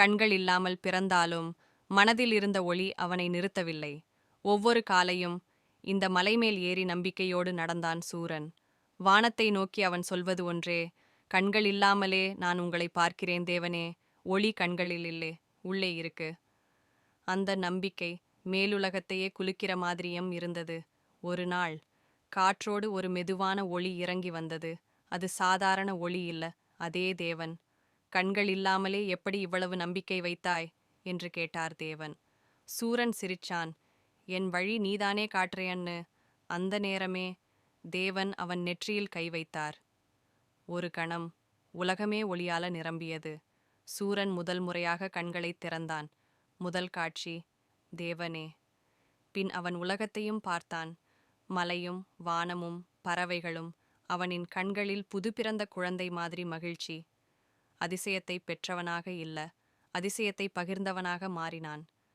கண்கள் இல்லாமல் பிறந்தாலும் மனதில் இருந்த ஒளி அவனை நிறுத்தவில்லை. ஒவ்வொரு காலையும் இந்த மலைமேல் ஏறி நம்பிக்கையோடு நடந்தான் சூரன். வானத்தை நோக்கி அவன் சொல்வது ஒன்றே கண்கள் இல்லாமலே நான் உங்களை பார்க்கிறேன் தேவனே ஒளி கண்களில் இல்லை உள்ளே இருக்கு. அந்த நம்பிக்கை மேலுலகத்தையே குலுக்கிற மாதிரியும் இருந்தது. ஒரு நாள் காற்றோடு ஒரு மெதுவான ஒளி இறங்கி வந்தது. அது சாதாரண ஒளி இல்ல அதே தேவன். கண்கள் இல்லாமலே எப்படி இவ்வளவு நம்பிக்கை வைத்தாய்? என்று கேட்டார் தேவன். சூரன் சிரிச்சான். என் வழி நீதானே காட்டுறையன்னு அந்த நேரமே தேவன் அவன் நெற்றியில் கை வைத்தார். ஒரு கணம் உலகமே ஒளியால நிரம்பியது. சூரன் முதல் முறையாக கண்களைத் திறந்தான். முதல் காட்சி தேவனே. பின் அவன் உலகத்தையும் பார்த்தான். மலையும் வானமும் பறவைகளும் அவனின் கண்களில் புது பிறந்த குழந்தை மாதிரி மகிழ்ச்சி. அதிசயத்தை பெற்றவனாக இல்ல அதிசயத்தை பகிர்ந்தவனாக மாறினான்.